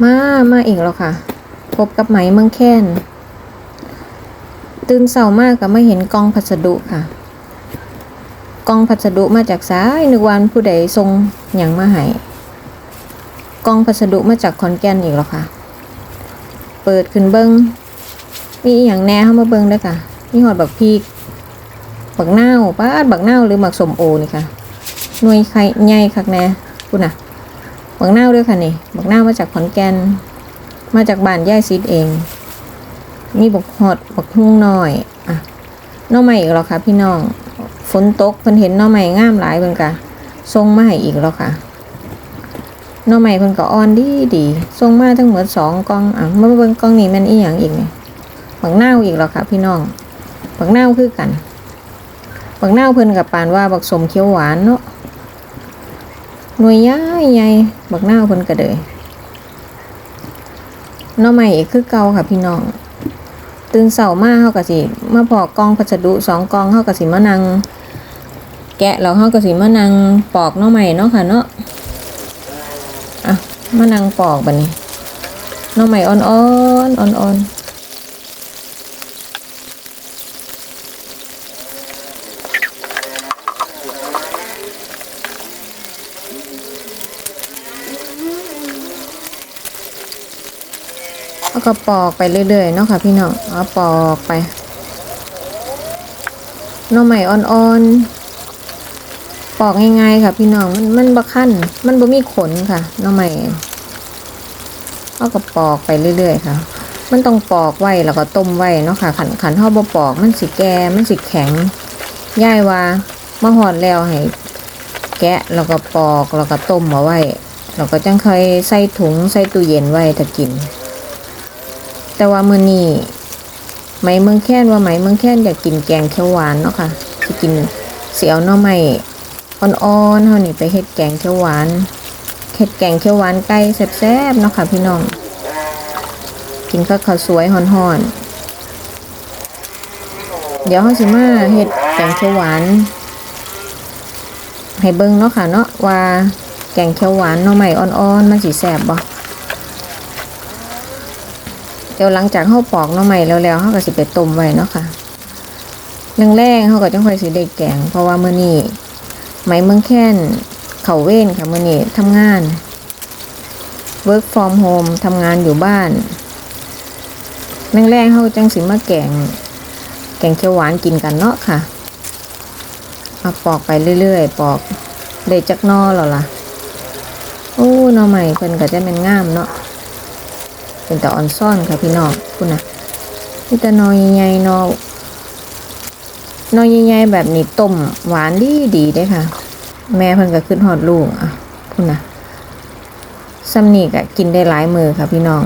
มา มาอีกแล้วค่ะ พบกับไหมเมืองแค้น ตื่นเช้ามากก็ไม่เห็นกองพัสดุค่ะ กองพัสดุมาจากซ้ายนึกวันผู้ใดส่งหยังมาให้กองพัสดุมาจากขอนแก่นอีกแล้วค่ะ เปิดขึ้นเบิงมีอย่างแน่เข้ามาเบิงด้วยค่ะมีหอดบักพีกบักนาป้าบักนาหรือบักสมโอนี่ค่ะหน่วยไข่ใหญ่คักแน่คุณน่ะ บักนาวด้วยค่ะนี่บักนามาจากขอนแก่นมาจากบ้านย่ายซิดเอง มีบักฮอดบักฮุ้งน้อยอะน้องใหม่อีกแล้วค่ะ พี่น้องฝนตกเพิ่นเห็นน้องใหม่งามหลายเพิ่นกะส่งมาให้อีกแล้วค่ะน้องใหม่เพิ่นก็อ่อนดีดีส่งมาทั้งหมดสองกองอะมาเบิ่งกองนี้มันอีหยังอีกนี่บักนาวอีกแล้วค่ะ พี่น้องบักนาคือกันบักนาเพิ่นกับปานว่าบักสมเขียวหวานเนาะ หน่วยใหญ่ใหญ่บักหน้าวเพิ่นก็เดยน้อใหม่อีกคือเก่าค่ะพี่น้อง ตื่นเสาร์มาเฮาก็สิมาพอกองพัสดุสองกองเฮาก็สิมานัง แกะแล้วเฮาก็สิมานังปอกน้อใหม่เนาะค่ะเนาะอะมานังปอกบัดนี้น้อใหม่อ่อนๆอ่อนๆ แล้วก็ปอกไปเรื่อยๆเนาะค่ะพี่น้องเอาปอกไปหน้อใหม่อ่อนๆ ปอกง่ายๆค่ะพี่น้อง มันมันบะขั้น มันบ่มีขนค่ะหน้อใหม่เอาก็ปอกไปเรื่อยๆค่ะ มันต้องปอกไว้แล้วก็ต้มไว้เนาะค่ะ ขันขันห่อบ่ปอก มันสิแก่มันสิแข็งย่ายว่ามาหอดแล้วให้แกะแล้วก็ปอกแล้วก็ต้มเอาไว้แล้วก็จังเคยใส่ถุงใส่ตู้เย็นไว้ถ้ากิน แต่ว่ามื้อนี้ไหมเมืองแค้นว่าไหมเมืองแค้นอยากกินแกงเขียวหวานเนาะค่ะสิกินเสียวหน่อไม้อ่อนๆเฮานี่ไปเฮ็ดแกงเขียวหวานเฮ็ดแกงเขียวหวานไก่แซ่บๆเนาะค่ะพี่น้อง กินกับข้าวสวยฮ้อนๆเดี๋ยวเฮาสิมาเฮ็ดแกงเขียวหวานให้เบิ่งเนาะค่ะเนาะว่าแกงเขียวหวานหน่อไม้อ่อนๆมันสิแซ่บบ่ เดี๋ยวหลังจากเฮาปอกน่อไม้แล้วๆเฮาก็สิไปต้มไว้เนาะค่ะแรงๆเฮาก็จังค่อยสิได้แกงเพราะว่ามื้อนี้ไหมเมืองแค้นเขาเว้นค่ะมื่อนี้ทำงาน work from home ทำงานอยู่บ้านแรงๆเขาจังสิมาแกง แกงเขียวหวานกินกันเนาะค่ะมาปอกไปเรื่อยๆ ปอกได้จักนอแล้วล่ะโอ้หนอใหม่เพิ่นก็จะเป็นงามเนาะ เป็นแต่ออนซ่อนค่ะพี่น้องคุณนะนี่แต่นอยใหญ่นอน้อยใหญ่แบบนี้ต้มหวานดีดีได้ค่ะ แม่เพิ่นก็ขึ้นหอดลูกอะคุณนะซัมนี่ก็กินได้หลายมือค่ะพี่น้อง